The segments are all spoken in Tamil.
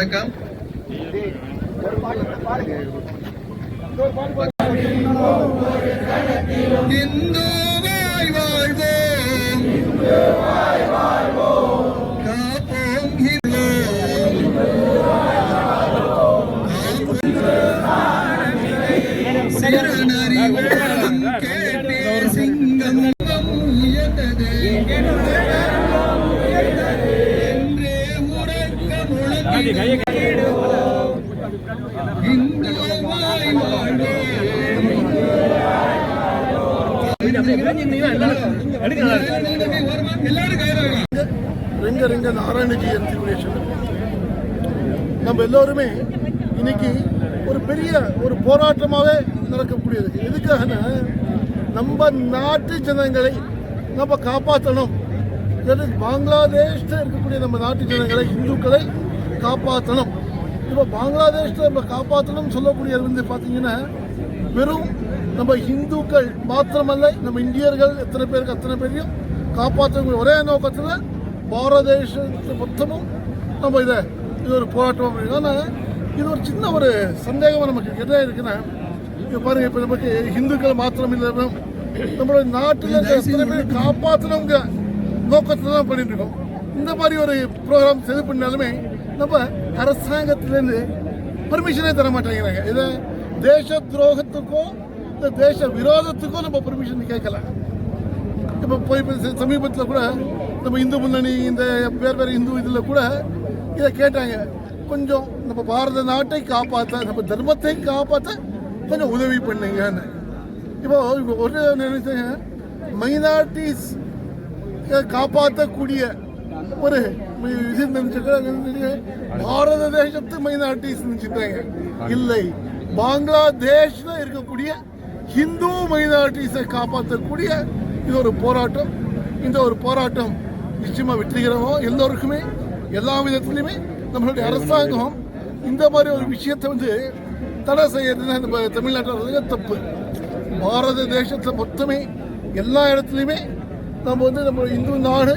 வணக்கம். இந்துவாய் வாழ்வோம். காப்போம் கேட்டே ரிங்க ரிங்க நாராயணஜி இன்ஸ்டிடியூஷன் நம்ம எல்லோருமே இன்னைக்கு ஒரு பெரிய ஒரு போராட்டமாகவே நடக்கக்கூடியது எதுக்காகனா நம்ம நாட்டு ஜனங்களை நம்ம காப்பாற்றணும் அதாவது இருக்கக்கூடிய நம்ம நாட்டு ஜனங்களை இந்துக்களை காப்பாற்றணும் இப்போ பங்களாதேஷில் நம்ம காப்பாற்றணும் சொல்லக்கூடியது வந்து பார்த்தீங்கன்னா வெறும் நம்ம இந்துக்கள் மாத்திரமல்ல நம்ம இந்தியர்கள் எத்தனை பேருக்கு அத்தனை பேரையும் காப்பாற்றக்கூடிய ஒரே நோக்கத்தில் பாரத தேசத்தை மொத்தமும் நம்ம இதை இது ஒரு போராட்டம் அப்படின்னா இது ஒரு சின்ன ஒரு சந்தேகம் நமக்கு என்ன இருக்குன்னா இப்போ பாருங்க இப்போ நமக்கு இந்துக்கள் மாத்திரம் இல்லை நம்மளோட நாட்டில் எத்தனை பேர் காப்பாற்றணுங்கிற நோக்கத்தில் தான் பண்ணிட்டு இருக்கோம். இந்த மாதிரி ஒரு ப்ரோக்ராம் இது பண்ணாலுமே நம்ம அரசாங்கத்திலேருந்து பர்மிஷனே தர மாட்டேங்கிறாங்க. இதை தேச துரோகத்துக்கும் இந்த தேச விரோதத்துக்கும் நம்ம பர்மிஷன் கேட்கல இப்போ போய் சமீபத்தில் கூட நம்ம இந்து முன்னணி இந்த வேறு வேறு இந்து இதில் கூட இதை கேட்டாங்க. கொஞ்சம் நம்ம பாரத நாட்டை காப்பாற்ற நம்ம தர்மத்தை காப்பாற்ற கொஞ்சம் உதவி பண்ணுங்கன்னு. இப்போ இப்போ ஒரு நினைச்சாங்க மைனாரிட்டிஸ் காப்பாற்றக்கூடிய ஒரு இது நினைச்சுக்கிறாங்க பாரத தேசத்து மைனாரிட்டிஸ் நினைச்சுட்டாங்க. இல்லை பங்களாதேஷ்ல இருக்கக்கூடிய ஹிந்து மைனாரிட்டிஸை காப்பாற்றக்கூடிய இது ஒரு போராட்டம். இந்த ஒரு போராட்டம் நிச்சயமா வெற்றிகரமாக எல்லோருக்குமே எல்லா விதத்துலையுமே நம்மளுடைய அரசாங்கம் இந்த மாதிரி ஒரு விஷயத்தை வந்து தடை செய்யறதுன்னா நம்ம தமிழ்நாட்டில் தப்பு. பாரத தேசத்தை மொத்தமே எல்லா இடத்துலையுமே நம்ம வந்து நம்ம இந்து நாடு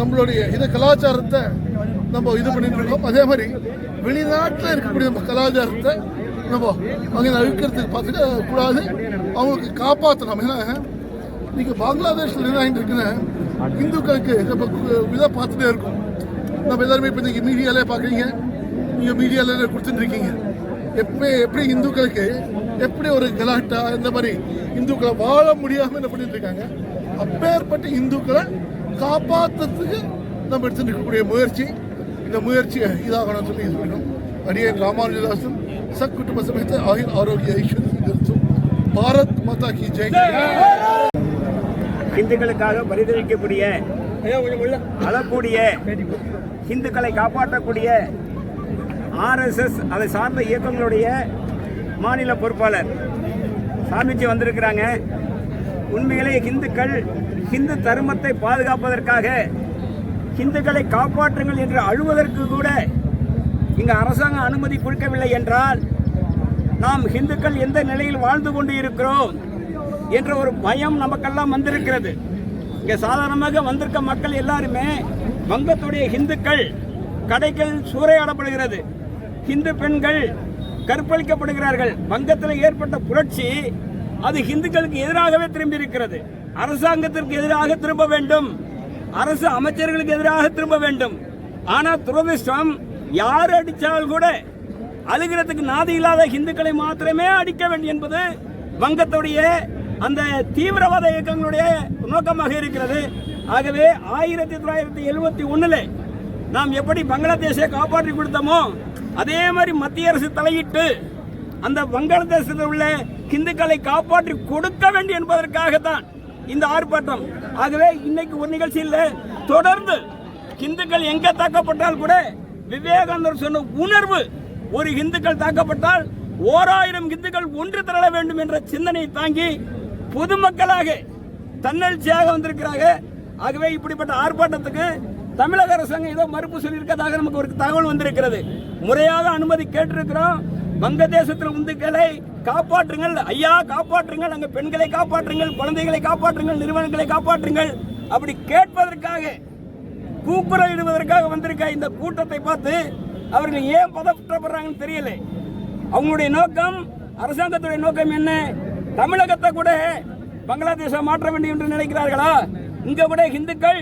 நம்மளுடைய இதை கலாச்சாரத்தை நம்ம இது பண்ணிட்டு இருக்கோம். அதே மாதிரி வெளிநாட்டில் இருக்கக்கூடிய நம்ம கலாச்சாரத்தை நம்ம அங்கே அழிக்கிறதுக்கு பார்த்துக்க கூடாது. அவங்களுக்கு காப்பாற்றணும் ஏன்னா இன்னைக்கு பங்களாதேஷில் என்ன ஆகிட்டு இந்துக்களுக்கு நம்ம இதை பார்த்துட்டே இருக்கோம். நம்ம எல்லாருமே இப்போ நீங்கள் மீடியாலே பார்க்குறீங்க. நீங்கள் மீடியாவில் கொடுத்துட்டு இருக்கீங்க. எப்படி எப்படி இந்துக்களுக்கு எப்படி ஒரு கலாட்டா இந்த மாதிரி இந்துக்களை வாழ முடியாமல் என்ன பண்ணிட்டு இருக்காங்க? அப்பேற்பட்ட இந்துக்களை காப்பாற்றுறதுக்கு நம்ம எடுத்துட்டு இருக்கக்கூடிய முயற்சி. இந்த முயற்சியை இதாகணும்னு சொல்லி இது பண்ணணும். அடியன் ராமானுஜதாசன் சக்குடும்ப சமேத ஆயுள் ஆரோக்கிய ஐஸ்வர்யம் பாரத் மாதா கி ஜெய். இந்துக்களுக்காக பரிதவிக்கக்கூடிய அழக்கூடிய இந்துக்களை காப்பாற்றக்கூடிய ஆர்எஸ்எஸ் அதை சார்ந்த இயக்கங்களுடைய மாநில பொறுப்பாளர். சாமிஜி வந்திருக்கிறாங்க. உண்மையிலே இந்துக்கள் ஹிந்து தர்மத்தை பாதுகாப்பதற்காக ஹிந்துக்களை காப்பாற்றுங்கள் என்று அழுவதற்கு கூட இங்கு அரசாங்கம் அனுமதி கொடுக்கவில்லை என்றால் நாம் ஹிந்துக்கள் எந்த நிலையில் வாழ்ந்து கொண்டு இருக்கிறோம் என்ற ஒரு பயம் நமக்கெல்லாம் வந்திருக்கிறது. இங்கே சாதாரணமாக வந்திருக்க மக்கள் எல்லாருமே வங்கத்துடைய ஹிந்துக்கள் கடைகள் சூறையாடப்படுகிறது. ஹிந்து பெண்கள் கற்பழிக்கப்படுகிறார்கள். வங்கத்தில் ஏற்பட்ட புரட்சி அது ஹிந்துக்களுக்கு எதிராகவே திரும்பி இருக்கிறது. அரசாங்கத்திற்கு எதிராக திரும்ப வேண்டும். அரசு அமைச்சர்களுக்கு எதிராக திரும்ப வேண்டும். ஆனால் துரதிர்ஷ்டம் யார் அடித்தாலும் கூட அழுகிறதுக்கு நாதி இல்லாத இந்துக்களை மாத்திரமே அடிக்க வேண்டும் என்பது வங்கத்துடைய அந்த தீவிரவாத இயக்கங்களுடைய நோக்கமாக இருக்கிறது. ஆகவே ஆயிரத்தி தொள்ளாயிரத்தி எழுபத்தி ஒன்றில் நாம் எப்படி பங்களாதேஷை காப்பாற்றி கொடுத்தோமோ அதே மாதிரி மத்திய அரசு தலையிட்டு அந்த வங்காளதேசத்தில் உள்ள இந்துக்களை காப்பாற்றி கொடுக்க வேண்டும் என்பதற்காகத்தான் இந்த ஆர்ப்பாட்டம். ஆகவே இன்னைக்கு ஒரு நிகழ்ச்சியில் தொடர்ந்து இந்துக்கள் எங்க தாக்கப்பட்டால் கூட விவேகானந்தர் சொன்ன உணர்வு ஒரு இந்துக்கள் தாக்கப்பட்டால் ஓராயிரம் இந்துக்கள் ஒன்று திரள வேண்டும் என்ற சிந்தனை தாங்கி பொதுமக்களாக தன்னெழுச்சியாக வந்திருக்கிறாங்க. ஆகவே இப்படிப்பட்ட ஆர்ப்பாட்டத்துக்கு தமிழக அரசாங்கம் ஏதோ மறுப்பு சொல்லியிருக்கதாக நமக்கு ஒரு தகவல் வந்திருக்கிறது. முறையாக அனுமதி கேட்டிருக்கிறோம். வங்கதேசத்தில் இந்துக்களை காப்பாற்றுங்கள் ஐயா காப்பாற்றுங்கள் அங்கே பெண்களை காப்பாற்றுங்கள் குழந்தைகளை காப்பாற்றுங்கள் நிறுவனங்களை காப்பாற்றுங்கள். அப்படி கேட்பதற்காக கூக்குரல் இடுவதற்காக வந்திருக்க இந்த கூட்டத்தை பார்த்து அவர்கள் ஏன் பதற்றப்படுறாங்கன்னு தெரியல. அவங்களுடைய நோக்கம் அரசாங்கத்துடைய நோக்கம் என்ன? தமிழகத்தை கூட பங்களாதேஷை மாற்ற வேண்டும் என்று நினைக்கிறார்களா? இங்க கூட இந்துக்கள்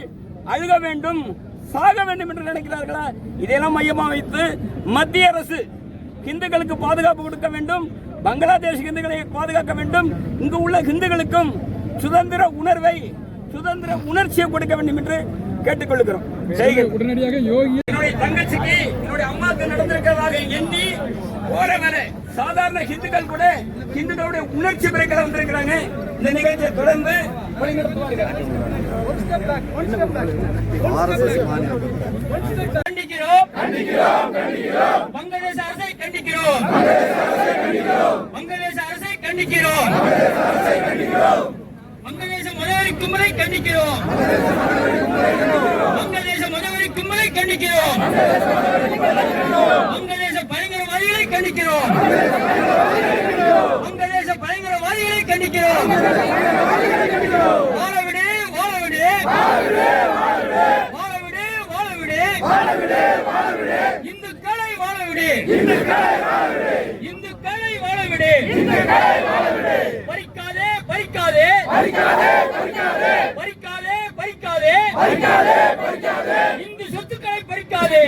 அழுக வேண்டும் சாக வேண்டும் என்று நினைக்கிறார்களா? இதையெல்லாம் மையமாக வைத்து மத்திய அரசு இந்துக்களுக்கு பாதுகாப்பு கொடுக்க வேண்டும் பங்களாதேஷ் இந்துக்களை பாதுகாக்க வேண்டும் இங்கு உள்ள இந்துக்களுக்கும் சுதந்திர உணர்வை சுதந்திர உணர்ச்சியை கொடுக்க வேண்டும் என்று கேட்டுக்கொள்கிறோம் உடனடியாக யோகி என்னுடைய தங்கச்சிக்கு என்னுடைய அம்மாவுக்கு நடந்திருக்கிறதாக எண்ணி போறவர சாதாரண ஹிந்துக்கள் கூட ஹிந்துக்களுடைய உணர்ச்சி பிறக்க வந்திருக்கிறாங்க இந்த நிகழ்ச்சியை தொடர்ந்து வழிநடத்துவார்கள் கண்டிக்கிறோம் வங்கதேச அரசை கண்டிக்கிறோம் கண்டிக்கிறோம். வங்கதேச மதவெறி கும்பலை கண்டிக்கிறோம். வங்கதேச மதவெறி கும்பலை கண்டிக்கிறோம். வங்கதேச பயங்கரவாதிகளை கண்டிக்கிறோம் வங்கதேச பயங்கரவாதிகளை கண்டிக்கிறோம் வாழவிடு வாழவிடு வாழவிடு வாழவிடு இந்துக்களை வாழவிடு இந்துக்களை வாழவிடு பறிக்காதே. பறிக்காதே பறிக்காதே. பறிக்காதே இந்து சொத்துக்களை பறிக்காதே.